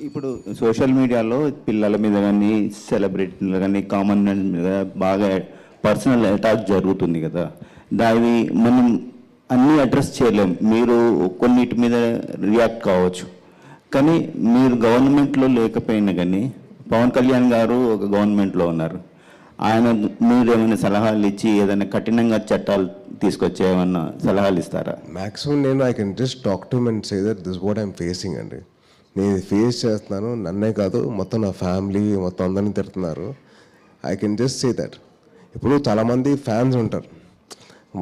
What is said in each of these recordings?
ఇప్పుడు సోషల్ మీడియాలో పిల్లల మీద కానీ సెలబ్రిటీల కానీ కామన్ మ్యాన్ మీద బాగా పర్సనల్ అటాక్ జరుగుతుంది కదా. దాని మనం అన్నీ అడ్రస్ చేయలేం. మీరు కొన్నిటి మీద రియాక్ట్ కావచ్చు. కానీ మీరు గవర్నమెంట్లో లేకపోయినా కానీ పవన్ కళ్యాణ్ గారు ఒక గవర్నమెంట్లో ఉన్నారు. ఆయన మీరు ఏమైనా సలహాలు ఇచ్చి ఏదైనా కఠినంగా చట్టాలు తీసుకొచ్చే ఏమన్నా సలహాలు ఇస్తారా? మ్యాక్సిమం నేను I can just documents either this what I'm facing అండి. నేను ఫేస్ చేస్తున్నాను నన్నే కాదు మొత్తం నా ఫ్యామిలీ మొత్తం అందరిని తిడుతున్నారు. I can just say that ఇప్పుడు చాలామంది ఫ్యాన్స్ ఉంటారు.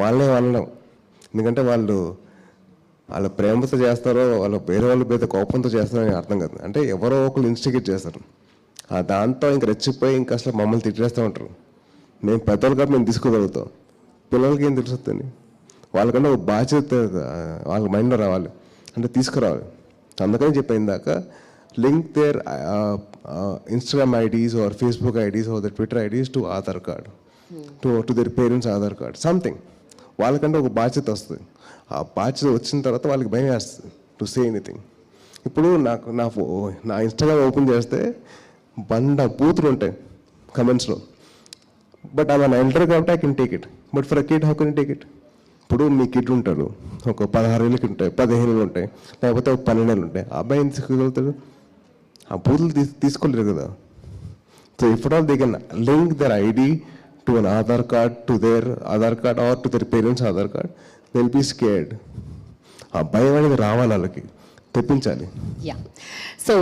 వాళ్ళే అనడం ఎందుకంటే వాళ్ళు వాళ్ళ ప్రేమతో చేస్తారో వాళ్ళ వేరే వాళ్ళ పెద్ద కోపంతో చేస్తారో అని అర్థం కాదు. అంటే ఎవరో ఒకరు ఇన్స్టిగేట్ చేస్తారు. ఆ దాంతో ఇంక రెచ్చిపోయి ఇంకా అసలు మమ్మల్ని తిట్టేస్తూ ఉంటారు. మేము పెద్దలు మేము తీసుకోగలుగుతాం. పిల్లలకి ఏం తెలుస్తుంది వాళ్ళకంటే ఒక బాధ్యత వాళ్ళ మైండ్లో రావాలి. అంటే తీసుకురావాలి. అందుకని చెప్పిన దాకా link there Instagram IDs or Facebook IDs or their Twitter IDs to Aadhaar card to to their parents Aadhaar card something వాళ్ళకంటే ఒక బాధ్యత వస్తుంది. ఆ బాధ్యత వచ్చిన తర్వాత వాళ్ళకి భయం వేస్తుంది టు సే ఎనీథింగ్ ఇప్పుడు నాకు నా ఫో నా ఇన్స్టాగ్రామ్ ఓపెన్ చేస్తే బండ బూతులు ఉంటాయి కమెంట్స్లో బట్ అలా ఎంటర్ కాబట్టి I can take it but for a kid how can take it ఇప్పుడు మీ కిడ్ ఉంటాడు ఒక పదహారు ఏళ్ళకి ఉంటాయి పదిహేను ఏళ్ళు ఉంటాయి లేకపోతే ఒక పన్నెండు ఏళ్ళు ఉంటాయి. ఆ అబ్బాయి ఏం తీసుకోగలుగుతాడు ఆ బూతులు తీసు తీసుకోలేరు కదా. So if all they can link their ID to and Aadhaar card to their Aadhaar card or to their parents Aadhaar card they'll be scared ఆ భయం అనేది రావాలి వాళ్ళకి. తెప్పించాలి. Yeah so